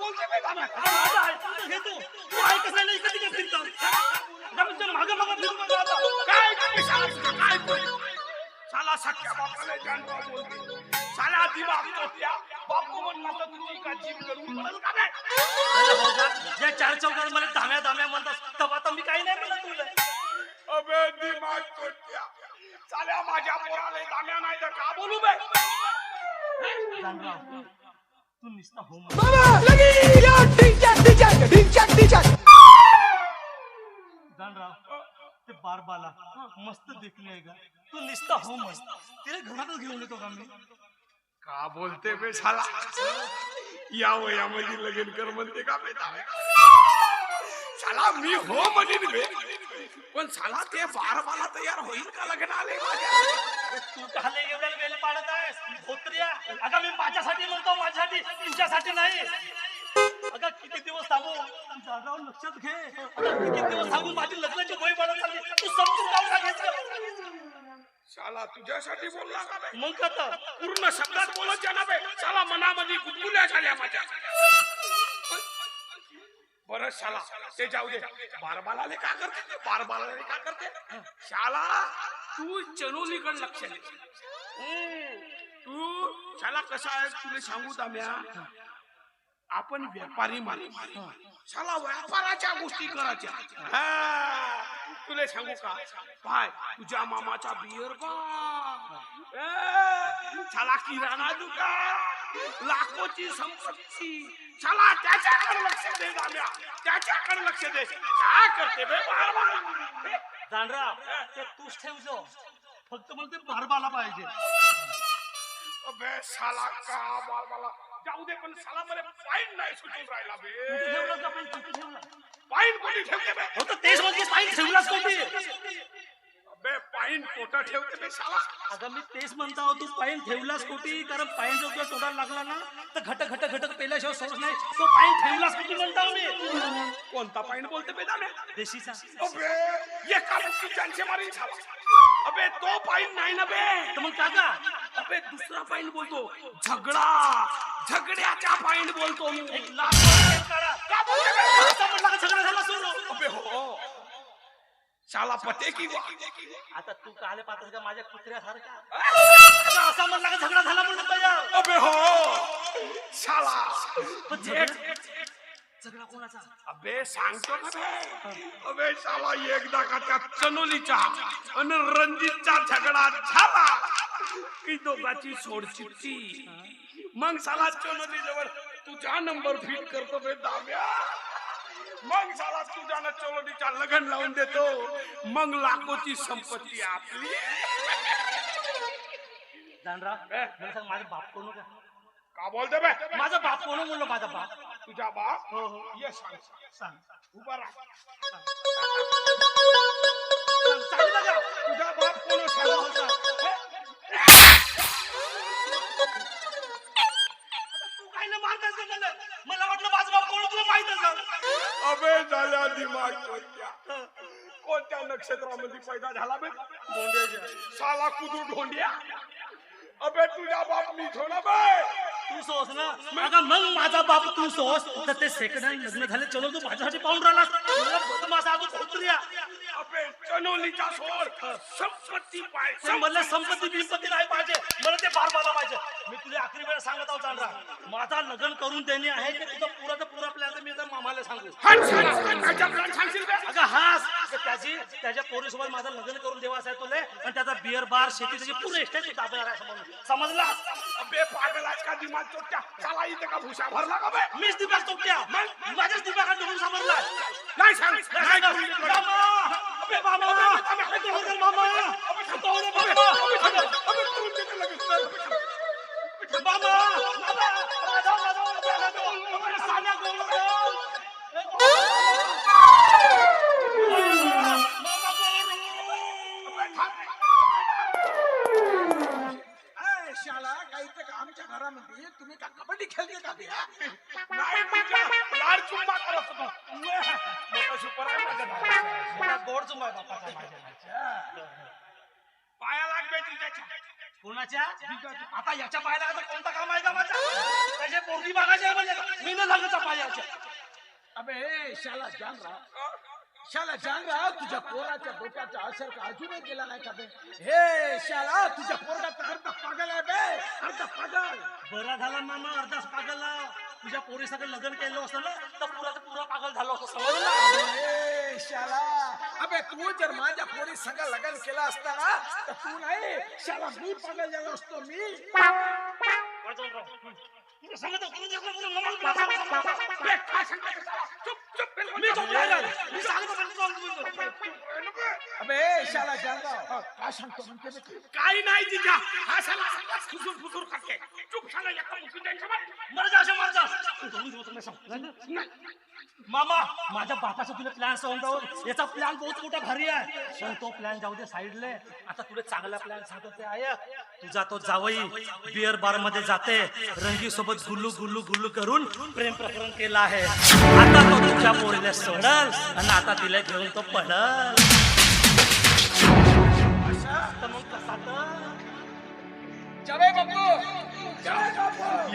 बोलते बे दाम्या माझं तर घे तू तू ऐकत नाही फिरतो मी मागं मागं फिरून बघ आता. काय काय बोल शाला सख्या बापाला बोलते शाला दिमाग तोट्या. बापू म्हणला तर तुझी का जीव करून पडेल का नाही? अरे हो का? या चार चौकात मला धाम्या धाम्या म्हणतात. तेव्हा आता मी काही नाही म्हणत तुला. अबे दिमाग तोट्या. चाल्या माझ्या पोराला दाम्या नाही तर का बोलू बे तू नुसता हो ते बारबाला मस्त देखणे आहे का तू नुसता हो मस्त तिला घरातच घेऊन येतो का मी? का बोलते बे शाला? या वयामध्ये लगीन कर म्हणते का बे शाला मी हो म्हणेन बे. पण शाला ते बारबाला तयार होईल का लग्न आले तू काले एवढ्या वेळ पाडत आहेस. धोत्र्या. अगं मी माझ्यासाठी म्हणतो माझ्यासाठी. तुमच्यासाठी नाही. अगं किती दिवस थांबू? जागावर लक्षात घे. अगं किती दिवस थांबून माझी लग्नाची वय वाढत चालली. तू समजून जाऊ लागायचं शाला तुझ्यासाठी बोलला का बे मग आता. पूर्ण शब्दात बोलत जा ना बे शाला मनामध्ये गुदगुल्या झाल्या माझ्या. बरं शाला. ते जाऊ दे. बारबालाले का करते ते? बारबालाले का करते? शाला तू चनोलीकडे लक्ष दे. तू शाला कसा आहे? तुला सांगू दाम्या आपण व्यापारी माणूस. शाला व्यापाराच्या गोष्टी करायच्या. तुला सांगू का? पाय तुझ्या मामाचा बियर बा. शाला किराणा दुकान. लाखोची संपत्ती. शाला त्याच्याकडे लक्ष दे दाम्या त्याच्याकडे लक्ष दे. काय करते बे बार बार दांडराव ते तूच ठेवजो फक्त मला ते बारबाला पाहिजे. अबे शाला का बार बाला जाऊ दे पण शाला मला पाईन नाही सुचून राहिला बे. ठेवलास का पण? ठेवला? पाईन कोणी ठेवते बे? हो तर तेच म्हणजे पाहिजे ठेवलास कोणती पाईन कोटा ठेवते बे शाला अगं मी तेच म्हणता हो, तू पाईन ठेवलास कोटी कारण पाईन जर तुला तोडायला लागला ना तर घट घट घट पेल्याशिवाय सोडत नाही. तो पाईन ठेवलास कोटी म्हणता हो मी कोणता पाईन बोलते बे दाम्या देशीचा. अबे ये कारण की जानचे मारी झाला अबे तो पाईन नाही ना बे. तर मग काका? अबे दुसरा पाईन बोलतो. झगडा. झगड्याचा पाईन बोलतो मी. एक लाख. का बोलते का सगळं झालं सोडू अबे हो. शाला पते की वा आता तू काले पाहतस का माझ्या कुत्र्यासारखा. आता असा म्हणला का झगडा झाला म्हणून तयार? अबे हो! शाला! पण झगडा झगडा कोणाचा? अबे सांगतो ना बे अबे शाला एकदा का त्या चनोलीचा आणि रणजितचा झगडा झाला की दोघाची सोडचिट्टी मग साला चनोली जवळ तुझा नंबर फिट करतो बे दाम्या. मग साला तुझ्या चनोलीचा लगन लावून देतो. मग लाखोची संपत्ती आपली. जानरा मला सांग माझा बाप कोण का का बोलते बे? माझा बाप कोण म्हणलो माझा बाप? तुझा बाप? हो हो. ये सांग सांग. उभा राहा. सांग तुझा बाप कोण हो, सांग हो, सांग. तू काय ना मारतास मला वाटलं कोण तुला माहीत असेल? अबे झाल्या दिमाग कोणत्या? कोणत्या नक्षत्रामध्ये पैदा झाला बे? साला कुदू ढोंड्या? अबे तुझ्या बाप मी झोला बे. तू सोस ना? अगं मग माझा बाप तू सोस तर ते सेकंड हँड लग्न झाले चलो तू माझ्यासाठी पाहून राहिला माझा अजून खोतरिया अबे चनोलीचा सोड संपत्ती मला संपत्ती. बिंपत्ती नाही पाहिजे. मला ते बार बाबा पाहिजे. मी तुला आखरी वेळ सांगत आहो चांद्रा. माझा लग्न करून त्यांनी आहे की तुझा पुरा तर पुरा प्लॅन मी तर मामाला सांगू. अगं हास. त्याची त्याच्या पोरीसोबत माझं लग्न करून देवाचं आहे तुले. आणि त्याचा बिअर बार शेती त्याची पूर्ण एस्टेट समजला? अबे पागलाच का दिमाग चोट्या साला इथे का भुसा भरला का बे? मीच दिमाग चोपट्या. माझ्याच गोड बापाचा माझ्या पाया लाग बे तुझ्याच्या कोणाच्या? आता याच्या पाहायला आता कोणता काम आहे का माझा त्याचे पोरगी बघायचे आहे म्हणजे. मी न लागता पायाच्या अबे शाला जान राहा शाला जान राहा तुझ्या पोराच्या डोक्याचा असर का अजूनही गेला नाही का बे? हे शाला तुझ्या पोराचा अर्धा पागल आहे बे. अर्धा पागल. बरा झाला मामा अर्धाच पागलला तुझ्या पोरी सगळं लग्न केलं असतं ना तर पुराचं पुरा पागल झालं असतं समजलं शाला. अबे तू जर माझ्या पोरी संग लग्न केला असता ना तर तू नाही शाला मी पागल झालो असतो मी. काय नाही. अबे शाला काय सांगतो म्हणते तू? काही तिच्या हा साला फुसूर फुसूर करते. चुप साला एका मुठी त्यांच्या मर जा अशा मर जा. तू करून देऊ तुला सांग. मामा माझ्या बापाचा तुला प्लॅन सांगतो. याचा प्लॅन बहुत मोठा भारी आहे. पण तो प्लॅन जाऊ दे साईडले आता तुला चांगला प्लॅन सांगतो ते आहे तुझा तो जावई बिअर बारमध्ये जाते. रंगी सोबत गुल्लू गुल्लू गुल्लू करून प्रेम प्रकरण केलं आहे. आता तो तुझ्या पोरीला सोडल आणि आता तिला घेऊन तो पडल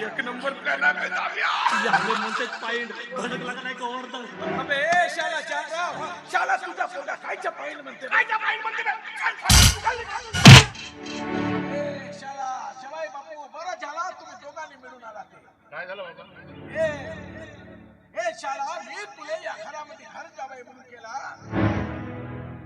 एक नंबर प्लॅन आहे म्हणते पाईंड धडक लागा नाही गोवर्धन अबे शाला जानराव शाला तुझा पोरगा कायच्या पाहिलं म्हणते. बे? काय त्या बाई म्हणते काय झालं बाबा. ए शाला मी तुले या घरामध्ये घर जावई म्हणून केला.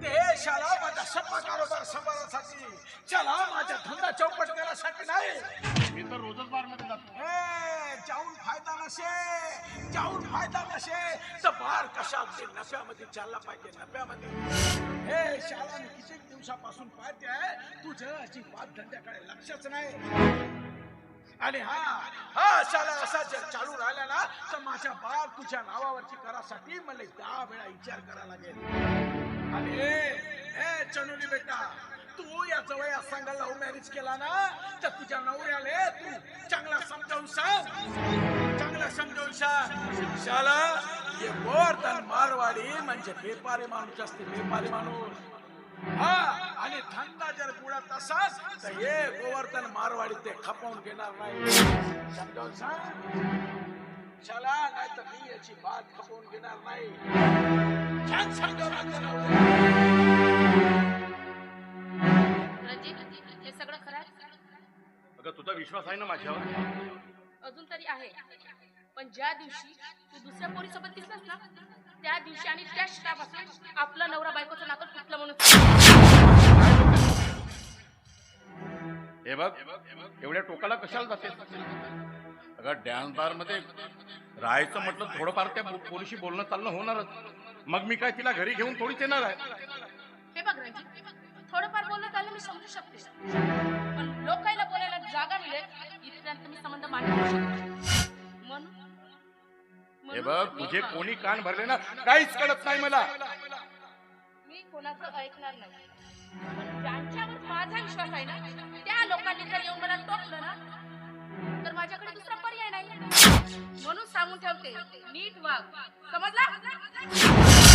ते शाला माझा सप्पा कारोबार सांभाळण्यासाठी चला माझ्या धंदा चौपट करायसाठी नाही. मी तर रोजच बारमध्ये जातो. ए जाऊन फायदा नसे जाऊन फायदा नसे. तर बार कशा नफ्यामध्ये चालला पाहिजे नफ्यामध्ये. हे शाला मी किती दिवसापासून पाहते तुझं अजिबात धंद्याकडे लक्षच नाही. आणि हा हा शाला असा चालू राहिला ना तर माझ्या बाळ तुझ्या नावावरची करासाठी मला दहा वेळा विचार करावा लागेल. आणि ए चनुली बेटा तू या जवळ सांगा लव्ह मॅरेज केला ना तर तुझ्या नवऱ्याले तू चांगला समजावून सांग. चांगला समजावून सांग. शाला हे गोवर्धन मारवाडी म्हणजे बेपारी माणूस असते बेपारी माणूस. हा आणि धंदा जर बुडत असाल तर हे गोवर्धन मारवाडी ते खपवून घेणार नाही. समजावून सांग. शाला नाही तर मी याची बात खपवून घेणार नाही. छान समजावून हे सगळं खरं आहे? अगं तुझा विश्वास आहे ना माझ्यावर? अजून तरी आहे. पण ज्या दिवशी तू दुसऱ्या पोरीसोबत दिवशी आणि त्या क्षणापासून आपलं नवरा बायकोचं नातं तुटलं म्हणून. हे बघ एवढ्या टोकाला कशाला जाते अगं डॅन्स बारमध्ये राहायचं म्हटलं थोडंफार त्या पो- पोरीशी बोलणं चालणं होणारच. मग मी काय तिला घरी घेऊन थोडीच येणार आहे? हे बघ थोडंफार बोलणं त्याला मी समजू शकते. पण लोकायला बोलायला जागा मिळेल इथपर्यंत मी संबंध मांडू शकत. म्हणून हे बघ तुझे कोणी कान भरले ना काहीच कळत नाही मला. मी कोणाचं ऐकणार नाही. पण ज्यांच्यावर माझा विश्वास आहे ना त्या लोकांनी जर येऊन मला टोकलं ना तर माझ्याकडे दुसरा पर्याय नाही. म्हणून सांगून ठेवते नीट वाग. समजला?